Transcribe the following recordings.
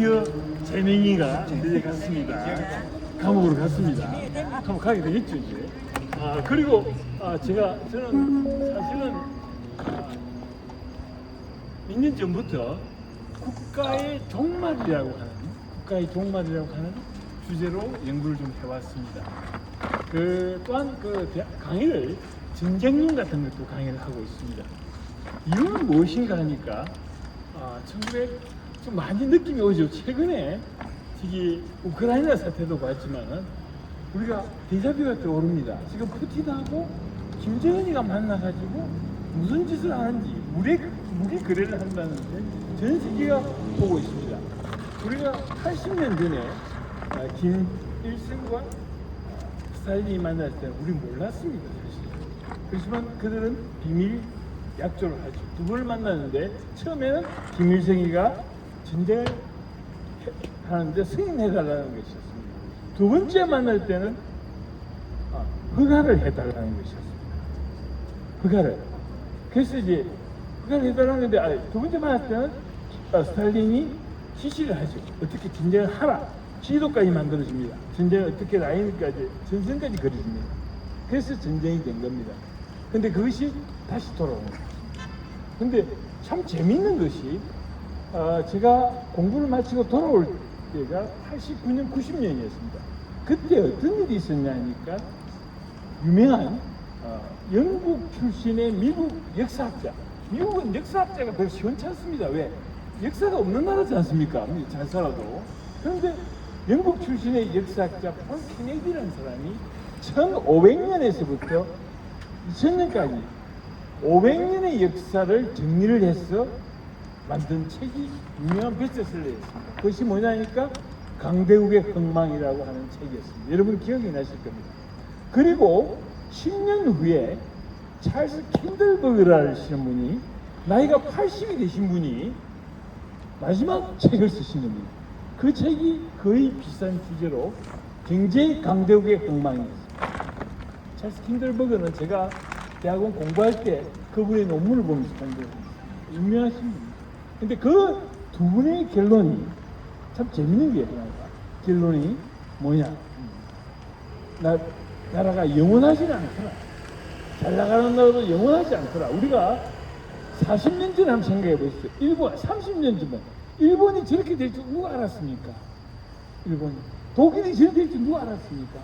드디어 재명이가 이제 갔습니다. 감옥으로 갔습니다. 감옥 가게 되겠죠 이제. 아 그리고 아 제가 저는 사실은 아, 몇년 전부터 국가의 종말이라고 하는 국가의 종말이라고 하는 주제로 연구를 좀 해왔습니다. 그 또한 그 대- 강의를 전쟁론 같은 것도 강의를 하고 있습니다. 이유는 무엇인가 하니까 아, 1900, 좀 많이 느낌이 오죠. 최근에 저기 우크라이나 사태도 봤지만은 우리가 대자뷰가 떠오릅니다. 지금 푸틴하고 김정은이가 만나가지고 무슨 짓을 하는지 무례 무기 거래를 한다는데 전 세계가 보고 있습니다. 우리가 80년 전에 아, 김일성과 스타일이 만날 때 우리 몰랐습니다 사실. 그렇지만 그들은 비밀 약조를 하죠. 두 번을 만났는데 처음에는 김일성이가 전쟁을 해- 하는데 승인해달라는 것이었습니다. 두 번째 만날 때는 아, 허가를 해달라는 것이었습니다. 허가를. 그래서 이제 허가를 해달라는 건데 아, 두 번째 만날 때는 아, 스탈린이 지시를 하죠. 어떻게 전쟁을 하라. 지도까지 만들어집니다. 전쟁을 어떻게 라인까지 전선까지 그려줍니다. 그래서 전쟁이 된 겁니다. 근데 그것이 다시 돌아오는 거죠. 근데 참 재밌는 것이 어, 제가 공부를 마치고 돌아올 때가 89년, 90년이었습니다. 그때 어떤 일이 있었냐 하니까 유명한 어, 영국 출신의 미국 역사학자. 미국은 역사학자가 별로 시원찮습니다. 왜? 역사가 없는 나라지 않습니까? 잘 살아도. 그런데 영국 출신의 역사학자 폴 케네디라는 사람이 1500년에서부터 2000년까지 500년의 역사를 정리를 해서 만든 책이 유명한 베스트셀러였습니다. 그것이 뭐냐니까 강대국의 흥망이라고 하는 책이었습니다. 여러분 기억이 나실 겁니다. 그리고 10년 후에 찰스 킨들버그라는 분이 나이가 80이 되신 분이 마지막 책을 쓰신 겁니다. 그 책이 거의 비슷한 주제로 경제 강대국의 흥망이었습니다. 찰스 킨들버그는 제가 대학원 공부할 때 그분의 논문을 보면서 공부했습니다. 유명하신 분입니다. 근데 그 두 분의 결론이 참 재밌는 게 결론이 뭐냐? 나, 나라가 영원하지는 않더라. 잘 나가는 나라도 영원하지 않더라. 우리가 40년 전에 한번 생각해 보십시오. 일본, 30년 전에 일본이 저렇게 될 줄 누가 알았습니까? 일본이. 독일이 저렇게 될 줄 누가 알았습니까?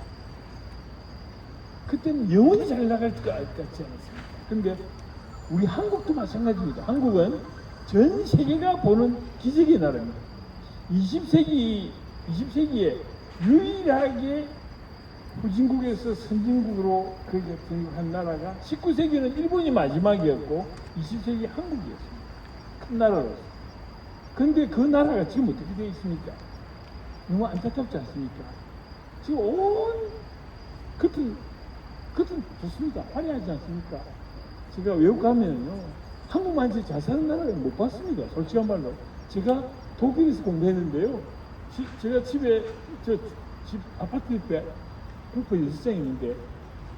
그때는 영원히 잘 나갈 것 같지 않았습니까? 근데 우리 한국도 마찬가지입니다. 한국은 전 세계가 보는 기적의 나라입니다. 20세기, 20세기에 유일하게 후진국에서 선진국으로 그렇게 등극한 나라가 19세기는 일본이 마지막이었고 20세기 한국이었습니다. 큰 나라로서. 근데 그 나라가 지금 어떻게 되어 있습니까? 너무 안타깝지 않습니까? 지금 온 겉은 겉은 좋습니다. 화려하지 않습니까? 제가 외국 가면요 한국만 잘 사는 나라를 못 봤습니다. 솔직한 말로 제가 독일에서 공부했는데요. 지- 제가 집에 저 집 아파트 옆에 골프 연습장이 있는데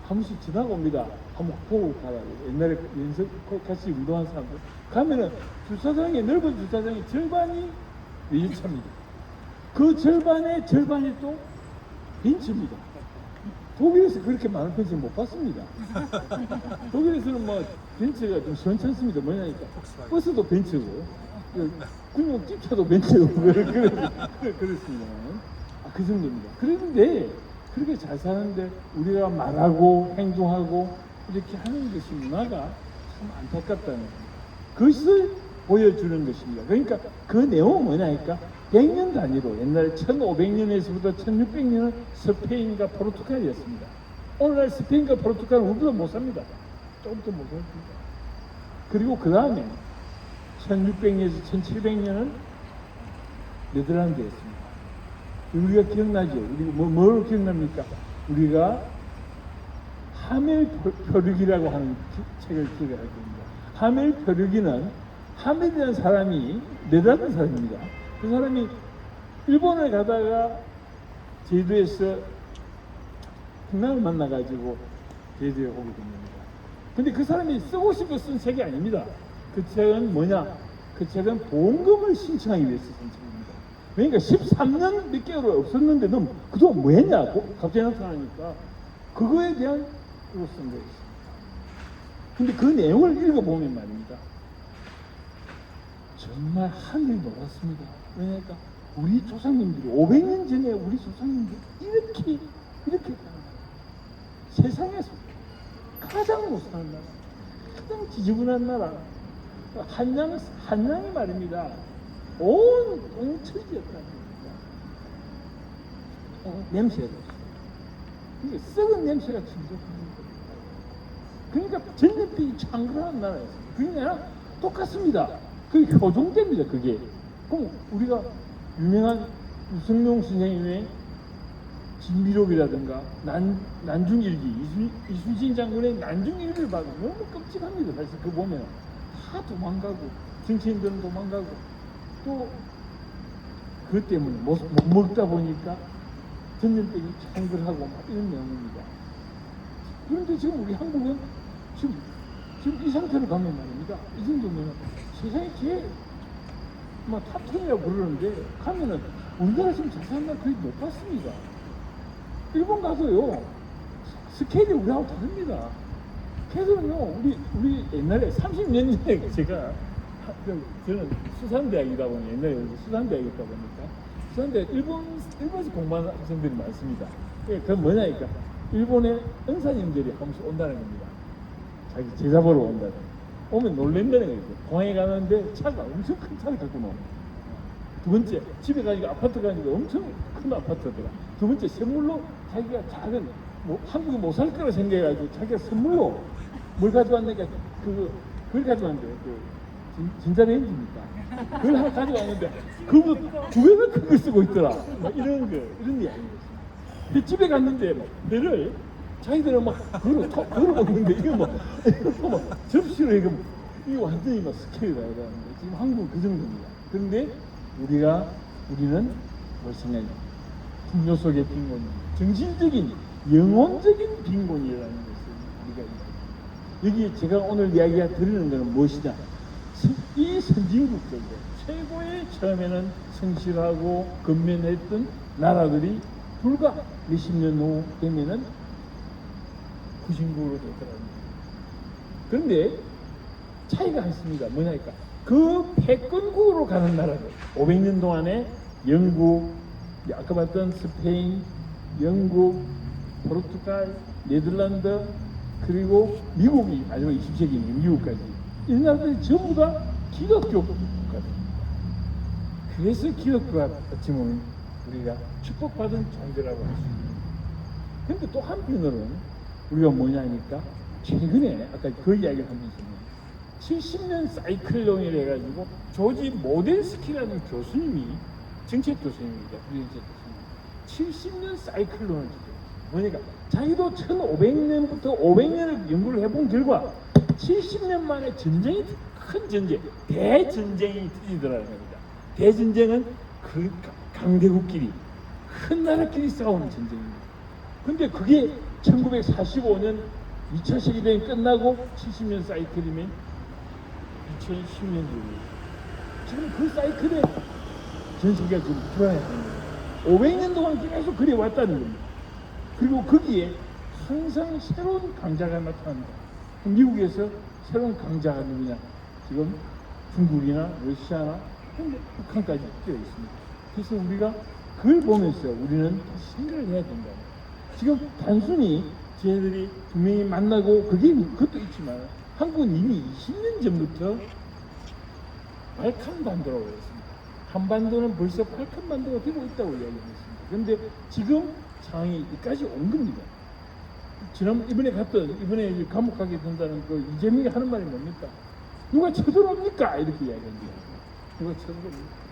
한 번씩 지나가 옵니다. 한번 보고 가라. 옛날에 연습 같이 운동한 사람들 가면은 주차장에 넓은 주차장의 절반이 외제차입니다. 그 절반의 절반이 또 벤츠입니다. 독일에서 그렇게 많은 벤츠 못 봤습니다. 독일에서는 뭐 벤츠가 좀 시원찮습니다. 뭐냐니까 버스도 벤츠고 그 군용 집차도 벤츠고 그렇습니다. 아, 그 정도입니다. 그런데 그렇게 잘 사는데 우리가 말하고 행동하고 이렇게 하는 것이 문화가 참 안타깝다는 거예요. 그것을 보여주는 것입니다. 그러니까 그 내용은 뭐냐니까 100년 단위로 옛날에 1500년에서부터 1600년은 스페인과 포르투갈이었습니다. 오늘날 스페인과 포르투갈은 우리보다 못 삽니다. 조금 더못 삽니다. 그리고 그 다음에 1600년에서 1700년은 네덜란드였습니다. 우리가 기억나죠? 우리 뭐, 뭘 기억납니까? 우리가 하멜 표류기라고 하는 기- 책을 기억하게 됩니다. 하멜 표류기는 하멜이라는 사람이 네덜란드 사람입니다. 그 사람이 일본을 가다가 제주에서 풍랑을 만나가지고 제주에 오게 됩니다. 근데 그 사람이 쓰고 싶어 쓴 책이 아닙니다. 그 책은 뭐냐? 그 책은 보험금을 신청하기 위해서 쓴 책입니다. 그러니까 13년 몇 개월 없었는데 너 그동안 뭐 했냐? 고- 갑자기 나타나니까 그거에 대한 그걸 쓴 거였어요. 근데 그 내용을 읽어보면 말입니다. 정말 하늘이 놀랐습니다. 왜냐니까 우리 조상님들이 500년 전에 우리 조상님들이 이렇게 이렇게 사는. 세상에서 가장 못 사는 나라, 가장 지저분한 나라, 한양 한양이 말입니다. 온 엉처지였다는 겁니다. 어, 냄새가 이게 썩은 냄새가 겁니다. 그러니까 전염병이 창궐한 나라였어요. 그냥 똑같습니다. 그 효종됩니다. 그게. 그럼 우리가 유명한 유승용 선생님의 진비록이라든가 난, 난중일기 이순, 이순신 장군의 난중일기를 봐도 너무 끔찍합니다. 사실 그 보면 다 도망가고 정치인들은 도망가고 또 그것 때문에 못, 못 먹다 보니까 전염병이 창궐하고 막 이런 내용입니다. 그런데 지금 우리 한국은 지금 지금 이 상태로 가면 말입니다. 이 정도면 세상에 제일 뭐 탑10이라고 부르는데 가면은 우리나라 지금 자산날 거의 못 봤습니다. 일본 가서요 스케일이 우리하고 다릅니다. 걔들은요 우리 우리 옛날에 30년 전에 제가 하- 그, 저는 수산대학이다 보니 옛날에 여기 수산대학이다 보니까 수산대학 일본 일본에서 공부하는 학생들이 많습니다. 예, 그건 뭐냐니까 일본의 은사님들이 한 번씩 온다는 겁니다. 자기 제자 보러 온다는. 오면 놀랜다는 거죠. 공항에 가는데 차가 엄청 큰 차를 갖고 나옵니다. 두 번째 집에 가니까 아파트 가니까 엄청 큰 아파트더라. 두 번째 선물로 자기가 작은 뭐 한국에 못 살 거라 생각해가지고 자기가 선물로 뭘 가져왔냐니까 그 그걸 가져왔는데 그 진- 진짜레인지입니까? 그걸 하나 가져왔는데 그거 두 배나 큰 걸 쓰고 있더라. 막 이런 거 이런 이야기였어요. 근데 집에 갔는데 막 배를 자기들은 막 그걸 터- 그걸 먹는데 이거 뭐 접시로 이거 뭐 이거 완전히 막 스케일이 다르다는 거 지금 한국은 그 정도입니다. 그런데 우리가 우리는 뭘 생각해? 풍요 속의 빈곤, 정신적인 영혼적인 빈곤이라는 것을 우리가. 여기 제가 오늘 이야기가 드리는 것은 무엇이냐? 선- 이 선진국들도 최고의 처음에는 성실하고 근면했던 나라들이 불과 몇십 년 후 되면은 후진국으로 되더라고요. 그런데 차이가 있습니다. 뭐냐니까 그 패권국으로 가는 나라들 500년 동안에 영국, 아까 봤던 스페인, 영국, 포르투갈, 네덜란드 그리고 미국이 마지막 20세기입니다. 미국까지 이 나라들이 전부 다 기독교 국가들입니다. 그래서 기독교가 어찌 보면 우리가 축복받은 존재라고 할 수 있는 근데 또 한편으로는 우리가 뭐냐니까 최근에 아까 그 이야기를 하면서 70년 사이클론이라 해가지고 조지 모델스키라는 교수님이 정책 교수님입니다. 정책 교수님. 70년 사이클론을 주죠. 뭐니까 자기도 1500년부터 500년을 연구를 해본 결과 70년 만에 전쟁이 큰 전쟁, 대전쟁이 터지더라는 겁니다. 대전쟁은 그 강대국끼리 큰 나라끼리 싸우는 전쟁입니다. 근데 그게 1945년 2차 세계대전이 끝나고 70년 사이클이면 2010년도예요. 지금 그 사이클에 전 세계가 지금 하는 거예요. 500년 동안 계속 그래 왔다는 겁니다. 그리고 거기에 항상 새로운 강자가 나타난다. 미국에서 새로운 강자가 누구냐? 지금 중국이나 러시아나 북한까지 끼어 있습니다. 그래서 우리가 그걸 보면서 우리는 다시 생각을 해야 된다. 지금 단순히 쟤네들이 분명히 만나고 그게 그것도 있지만 한국은 이미 20년 전부터 발칸 반도라고 했습니다. 한반도는 벌써 발칸 반도가 되고 있다고 이야기했습니다. 그런데 지금 상황이 여기까지 온 겁니다. 지난 이번에 갔던 이번에 감옥 가게 된다는 그 이재명이 하는 말이 뭡니까? 누가 쳐들어옵니까? 이렇게 이야기합니다. 누가 쳐들어옵니까?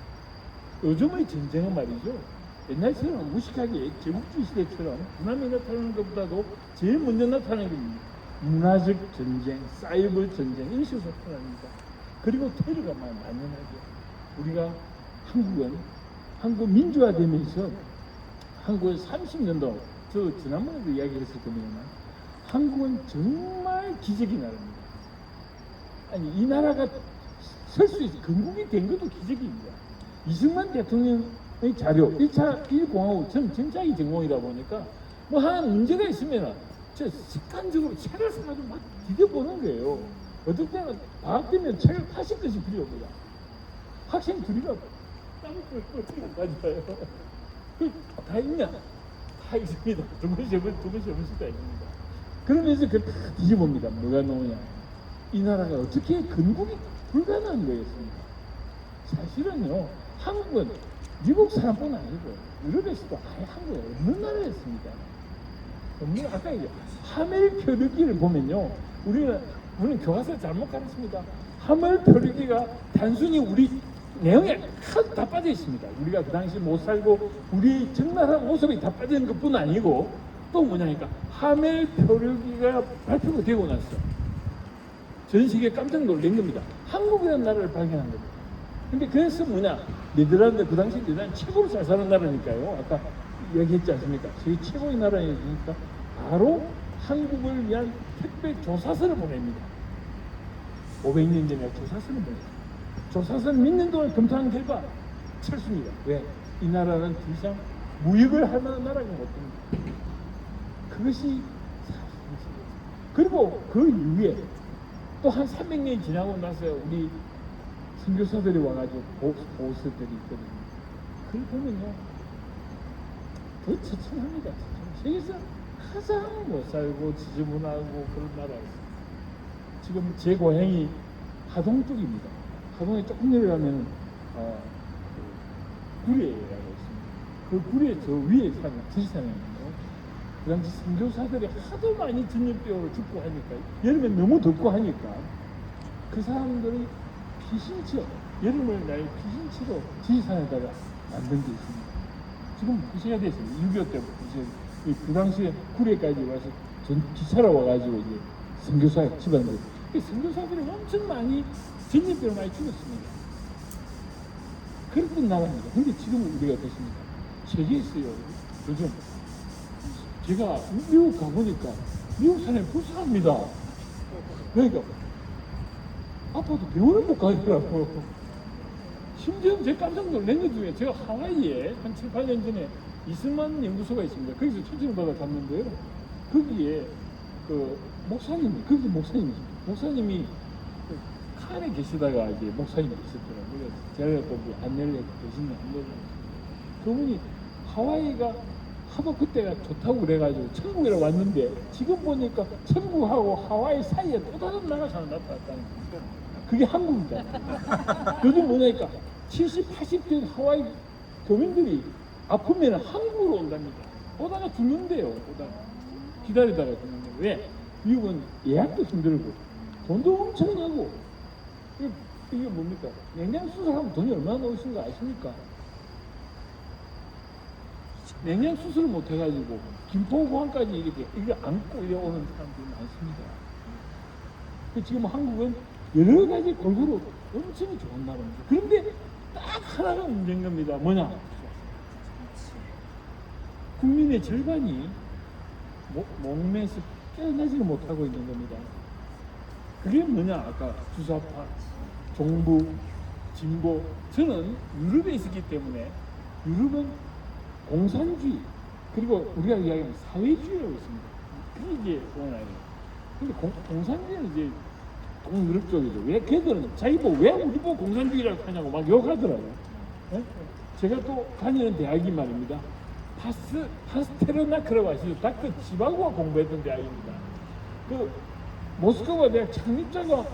요즘의 전쟁은 말이죠. 옛날처럼 무식하게 제국주의 시대처럼 군함이 나타나는 것보다도 제일 먼저 나타나는 게 문화적 전쟁, 사이버 전쟁 이런 식으로 나타납니다. 그리고 테러가 막 만연하죠. 우리가 한국은 한국 민주화되면서 한국은 30년 동안 저 지난번에도 이야기했을 겁니다만 한국은 정말 기적의 나라입니다. 아니 이 나라가 설 수 있어 건국이 된 것도 기적입니다. 이승만 대통령 이 자료 1차 1공하고 전 정착이 전공이다 보니까 뭐 하나 문제가 있으면 저 습관적으로 책을 사가지고 막 뒤져보는 거예요. 어떨 때는 방학 되면 책을 파실 듯이 빌려옵니다. 학생 둘이가 땀을 뻘뻘 가져요. 그다 있냐? 다 있습니다. 두 번씩 없- 두 번씩 없을 때 있습니다. 그러면서 그다 뒤져봅니다. 뭐가 나오냐? 이 나라가 어떻게 건국이 불가능한 거였습니다. 사실은요, 한국은 미국 사람뿐 아니고 유럽에서도 아예 한국에 없는 나라였습니다. 없는 아까 이제 하멜 표류기를 보면요, 우리는 우리는 교과서 잘못 가르칩니다. 하멜 표류기가 단순히 우리 내용에 다 빠져 있습니다. 우리가 그 당시 못 살고 우리 적나라한 모습이 다 빠져 있는 것뿐 아니고 또 뭐냐니까 하멜 표류기가 발표가 되고 났어. 전 세계 깜짝 놀란 겁니다. 한국이라는 나라를 발견한 겁니다. 근데 그래서 뭐냐? 네덜란드 그 당시 네덜란드 최고로 잘 사는 나라니까요. 아까 얘기했지 않습니까? 세계 최고의 나라니까 바로 한국을 위한 택배 조사서를 보냅니다. 500년 전에 조사서를 보냈어요. 조사서를 믿는 동안 검토한 결과 철수입니다. 왜? 이 나라는 더 이상 무역을 할 만한 나라가 못 됩니다. 그것이. 그리고 그 이후에 또 한 300년이 지나고 나서 우리 선교사들이 와가지고 보- 보스 들이 있거든요. 그걸 보면요. 더 처참합니다. 처참. 세계에서 가장 못 살고 지저분하고 그런 나라였어요. 지금 제 고향이 하동 쪽입니다. 하동에 조금 내려가면 어, 그 구례라고 있습니다. 그 구례 저 위에 사는 지리산이거든요. 그 당시 선교사들이 하도 많이 전염병으로 죽고 하니까 여름에 너무 덥고 하니까 그 사람들이 피신치로 여름을 날 피신치로 지리산에다가 만든 게 있습니다. 지금 부시가 됐어요. 6.25 때부터 이제 그 당시에 구례까지 와서 전 기차로 와가지고 이제 선교사 집안들 이 선교사들이 엄청 많이 전염병을 많이 죽었습니다. 그랬던 나라입니다. 근데 지금 우리가 어떻습니까? 세계에서요. 요즘 제가 미국 가보니까 미국 사람이 불쌍합니다. 그러니까 아파도 병원을 못 가더라고요. 심지어 제 깜짝 것 중에 제가 하와이에 한 7, 8년 전에 이스만 연구소가 있습니다. 거기서 초청을 받아 갔는데요. 거기에 그 목사님이, 거기 목사님이십니다. 목사님이 그 칸에 계시다가 이제 목사님이 있었더라고요. 제가 또그 안내를 대신에 안내를 그분이 하와이가 하도 그때가 좋다고 그래가지고 천국이라고 왔는데 지금 보니까 천국하고 하와이 사이에 또 다른 나라가 하나 나타났다는 거예요. 그게 한국이다. 요즘 뭐냐니까 70, 80대 하와이 교민들이 아프면 한국으로 온답니다. 오다가 죽는데요. 오다가 기다리다가 죽는데 왜? 미국은 예약도 힘들고 돈도 엄청 나고 이게, 이게 뭡니까? 냉장 수술하면 돈이 얼마나 나오신 거 아십니까? 냉장 수술을 못 해가지고 김포공항까지 이렇게 이게 안고 이래 오는 사람들이 많습니다. 그 지금 한국은 여러 가지 골고루 엄청 좋은 나라입니다. 그런데 딱 하나가 문제인 겁니다. 뭐냐? 국민의 절반이 목, 목매에서 깨어나지를 못하고 있는 겁니다. 그게 뭐냐? 아까 주사파, 종부, 진보. 저는 유럽에 있었기 때문에 유럽은 공산주의 그리고 우리가 이야기하는 사회주의라고 있습니다. 그게 이제 원화예요. 근데 공, 공산주의는 이제 쪽이죠. 왜 걔들은 자기 보고 왜 우리 보고 공산주의라고 하냐고 막 욕하더라고요. 예? 제가 또 다니는 대학이 말입니다. 파스 파스테르나 크라고 아시죠? 닥터 지바고가 공부했던 대학입니다. 그 모스크바 대학 창립자가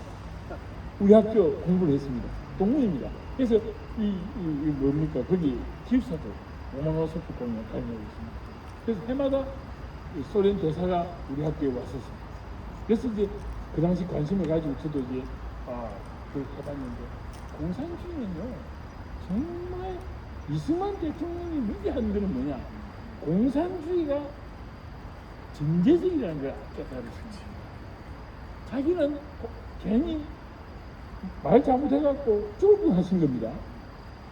우리 학교 공부를 했습니다. 동문입니다. 그래서 이, 이, 이 뭡니까? 거기 기숙사도 오마노소프 공연 다니고 있습니다. 그래서 해마다 이 소련 대사가 우리 학교에 왔었습니다. 그래서 이제 그 당시 관심을 가지고 저도 이제 아, 그걸 해봤는데 공산주의는요 정말 이승만 대통령이 위대한 거는 뭐냐 공산주의가 전제적이라는 걸 깨달았습니다. 자기는 고- 괜히 말 잘못해갖고 죽을 뻔 하신 겁니다.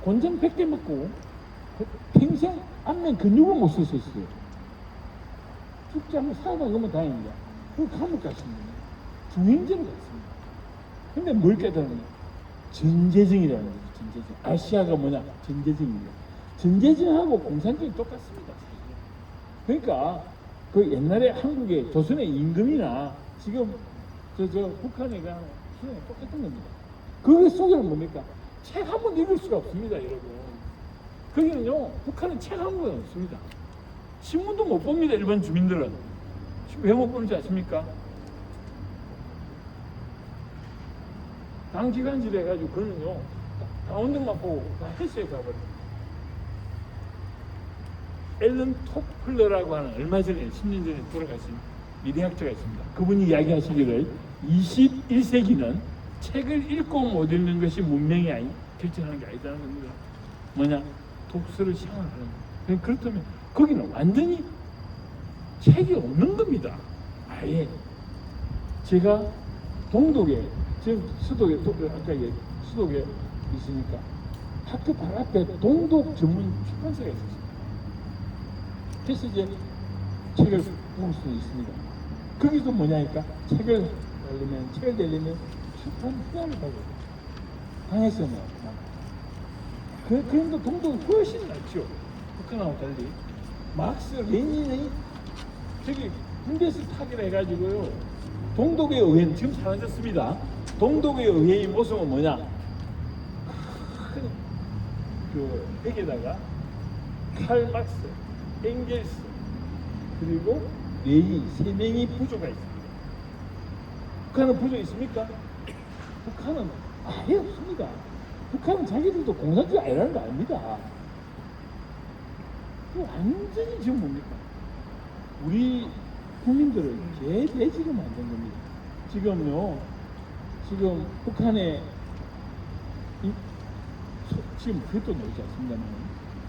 곤장 100개 맞고 평생 안면 근육을 못 썼었어요. 죽지 않고 것만 다행입니다. 그 감옥 갔습니다. 중형제로 갔습니다. 근데 뭘 깨달았냐? 전제증이라는 거죠. 전제증. 아시아가 뭐냐? 전제증입니다. 전개진하고 공산주의 똑같습니다. 그러니까 그 옛날에 한국의 조선의 임금이나 지금 저, 저 북한에 가는 수준이 똑같은 겁니다. 그게 속에는 뭡니까? 책 한 번 읽을 수가 없습니다, 여러분. 거기는요, 북한은 책 한 권 없습니다. 신문도 못 봅니다, 일반 주민들은. 왜 못 보는지 아십니까? 당기간질 해가지고 그는요, 강원도만 보고 다 헬스에 가버려요. 앨런 토플러라고 하는 얼마 전에 10년 전에 돌아가신 미래학자가 있습니다. 그분이 이야기하시기를 21세기는 책을 읽고 못 읽는 것이 문명이 아니 결정하는 게 아니다는 겁니다. 뭐냐 독서를 시작하는 거예요. 그렇다면 거기는 완전히 책이 없는 겁니다. 아예 제가 동독에 지금 수도에 도- 아까 얘기- 수도에 있으니까 학교 바로 앞에 동독 전문 출판사가 있었어요. 그래서 이제 책을 볼수 있습니다. 거기도 뭐냐니까 책을 내려면 책을 내려면 출판 후원을 받아요. 방에서는 그 그런데 동독이 훨씬 낫죠. 북한하고 달리 막스 레닌의 저기 군대에서 타기를 해가지고요. 동독의 의회는 지금 사라졌습니다. 동독의 의회의 모습은 뭐냐? 큰그 벽에다가 칼 막스, 엥겔스 그리고 레이 세 명이 부조가 있습니다. 북한은 부조 있습니까? 북한은 아예 없습니다. 북한은 자기들도 공산주의 아니라는 거. 그 완전히 지금 뭡니까? 우리 국민들을 개돼지로 만든 겁니다. 지금요, 지금 북한에 지금 그것도 나오지 않습니다만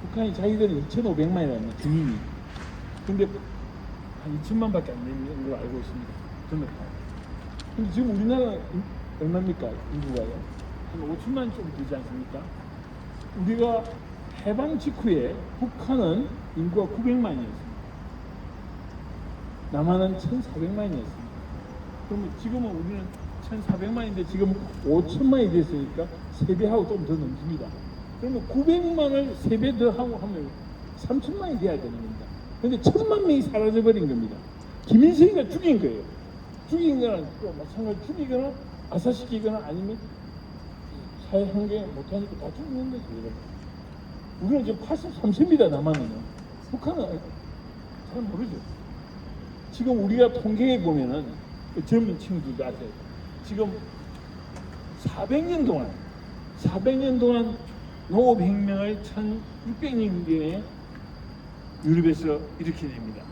북한이 자기들은 2,500만이라는 주민이 근데 한 2천만 밖에 안 되는 걸로 알고 있습니다. 등록하고. 근데 지금 우리나라 인- 얼마입니까? 인구가요? 한 5천만 좀 되지 않습니까? 우리가 해방 직후에 북한은 인구가 900만이었습니다. 남한은 1,400만이었습니다. 그러면 지금은 우리는 1,400만인데 지금 5천만이 됐으니까 3배하고 좀 더 넘습니다. 그러면 900만을 3배 더 하고 하면 3천만이 돼야 되는 겁니다. 근데 천만 명이 사라져버린 겁니다. 김일성이가 죽인 거예요. 죽인 거는 또 마찬가지로 죽이거나 아사시키거나 아니면 사회 환경에 못하니까 다 죽는 거죠. 우리는 지금 83세입니다. 남한은요. 북한은 잘 모르죠. 지금 우리가 통계에 보면은 그 젊은 친구들도 아세요. 지금 400년 동안 400년 동안 농업혁명을 1600년경에 유럽에서 일으키게 됩니다.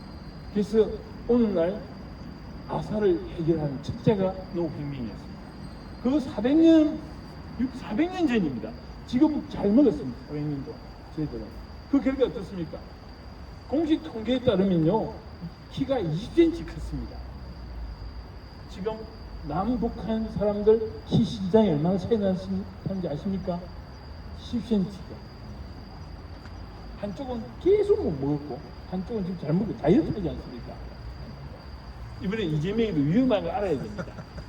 그래서 오늘날 아사를 해결하는 첫째가 농업혁명이었습니다. 그거 400년 400년 전입니다. 지금 잘 먹었습니다. 400년 동안 저희들은 그 결과 어떻습니까? 공식 통계에 따르면요 키가 20cm 컸습니다. 지금 남북한 사람들 키 시장이 얼마나 차이 나는지 아십니까? 10cm가. 한쪽은 계속 못 먹었고 한쪽은 지금 잘 먹고 다이어트 하지 않습니까? 이번에 이재명이도 위험한 걸 알아야 됩니다.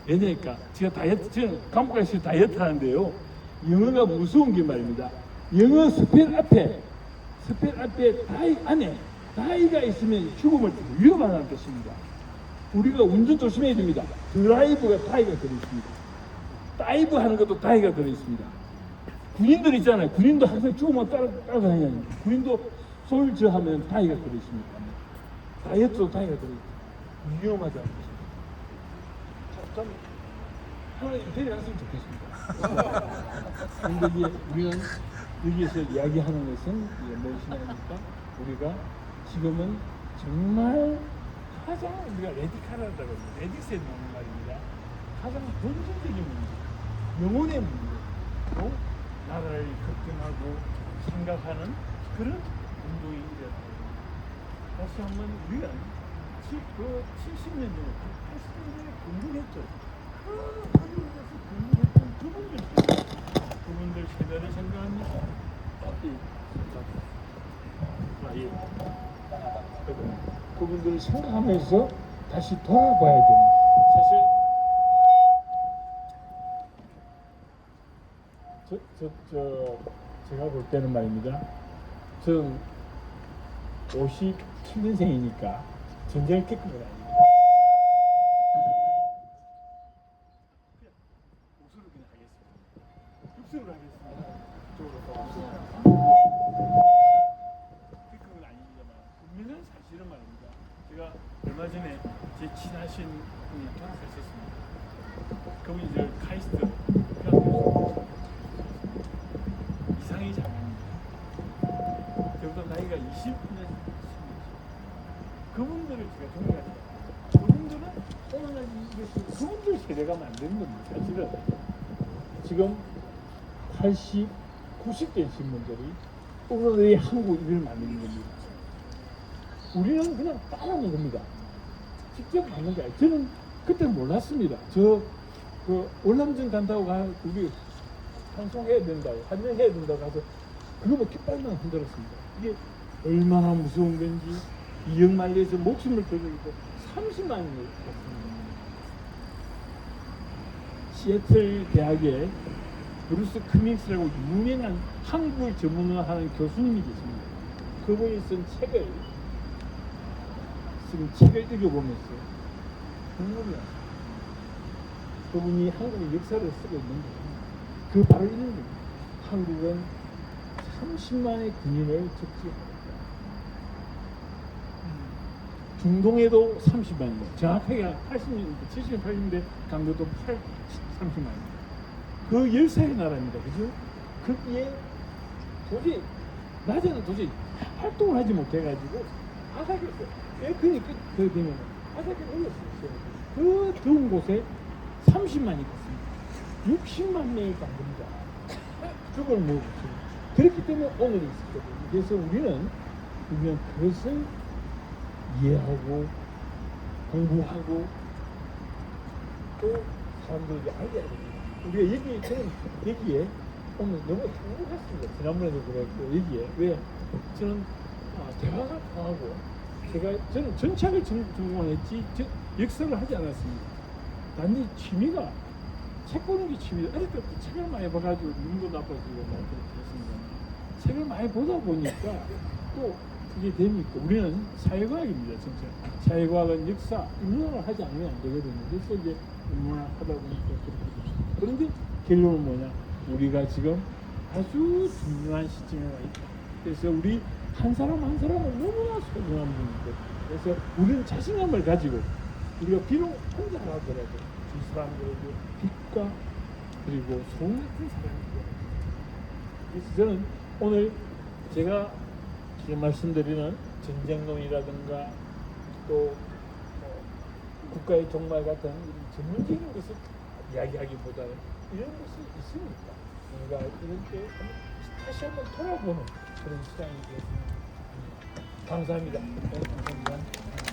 왜냐니까 제가 다이어트 저는 감옥 가서 다이어트 하는데요. 영어가 무서운 게 말입니다. 영어 스펠 앞에 스펠 앞에 다이 안에 다이가 있으면 죽음을 위험하다는 뜻입니다. 우리가 운전 조심해야 됩니다. 드라이브가 다이가 들어 있습니다. 다이브 하는 것도 다이가 들어 있습니다. 군인들 있잖아요. 군인도 항상 죽으면 따라 따라다니는 군인도 솔저 하면 다이가 들어 있습니다. 다이어트도 다이가 들어 있습니다. 위험하다는 뜻입니다. 참 하나님 데려갔으면 좋겠습니다. 근데 이제 우리는 여기에서 이야기하는 것은 무엇이냐니까 우리가 지금은 정말 가장 우리가 레디칼하다고. 레디스에 나오는 말입니다. 가장 본질적인 문제, 영혼의 문제, 또 나라를 걱정하고 생각하는 그런 운동이 일어나고 다시 한번 우리가 지- 그 70년 전에, 80년 전에 공부했죠. 그 한국에서 공부했던 그분들, 그분들 세대를 생각합니다. 이 아, 예. 그분, 그분들을 생각하면서 다시 돌아봐야 되는 사실 저, 저, 저, 제가 볼 때는 말입니다. 저는 57년생이니까 전쟁을 겪은 건 아닙니다. 이상희 장관입니다. 저보다 나이가 20년 그분들을 제가 존경합니다. 그분들은 오늘날 이게 그분들 세대가 만든 겁니다. 사실은 지금 80, 90대 신 분들이 오늘의 한국 일을 만드는 겁니다. 우리는 그냥 따라하는 겁니다. 직접 하는 게 아니에요. 저는 그때 몰랐습니다. 저, 그, 월남전 간다고 가, 우리 방송해야 된다고, 한명해야 된다고 가서, 그거만 깃발만 흔들었습니다. 이게 얼마나 무서운 건지, 이역 말리에서 목숨을 걸고 30만 을 갔습니다. 시애틀 대학에 브루스 크밍스라고 유명한 한국을 전문화하는 교수님이 계십니다. 그분이 쓴 책을 지금 책을 읽어보면서 궁금이 왔어요. 그분이 한국의 역사를 쓰고 있는데 그 바로 겁니다. 한국은 30만의 군인을 적지하였다. 중동에도 30만입니다. 정확하게 80년, 70년, 80년대 강도도 8, 30만입니다. 그 10살의 나라입니다. 그죠? 거기에 도저히, 낮에는 도저히 활동을 하지 못해가지고 바닥에서 에어컨이 끝, 그 되면 바닥에 올렸어요. 그 더운 곳에 30만이 갔습니다. 60만 명이 간 겁니다. 그걸 먹었어요. 그렇기 때문에 오늘이 있었거든요. 그래서 우리는, 우리는 그것을 이해하고 공부하고 또 사람들에게 알려야 됩니다. 우리가 여기 저는 여기에 오늘 너무 행복했습니다. 지난번에도 그랬고 여기에 왜 저는 아, 대화가 통하고 제가 저는 전착을 전- 전공했지 저, 역사를 하지 않았습니다. 단지 취미가 책 보는 게 취미다. 어릴 때부터 책을 많이 봐가지고 눈도 나빠지고 막 그랬습니다. 책을 많이 보다 보니까 또 그게 재미있고 우리는 사회과학입니다 진짜 사회과학은 역사 인문학을 하지 않으면 안 되거든요. 그래서 이제 인문학 하다 보니까 그렇게 됐습니다. 그런데 결론은 뭐냐? 우리가 지금 아주 중요한 시점에 와 있다. 그래서 우리 한 사람 한 사람은 너무나 소중한 분인데 그래서 우리는 자신감을 가지고 우리가 비록 혼자 하더라도 이 사람들에게 빛 과 그리고 소음 같은 사람이고 그래서 저는 오늘 제가 지금 말씀드리는 전쟁론이라든가 또 어, 국가의 종말 같은 이런 전문적인 것을 이야기하기보다는 이런 것이 있으니까 우리가 이렇게 한번 다시 한번 돌아보는 그런 시간이 되었습니다. 감사합니다. 네, 감사합니다.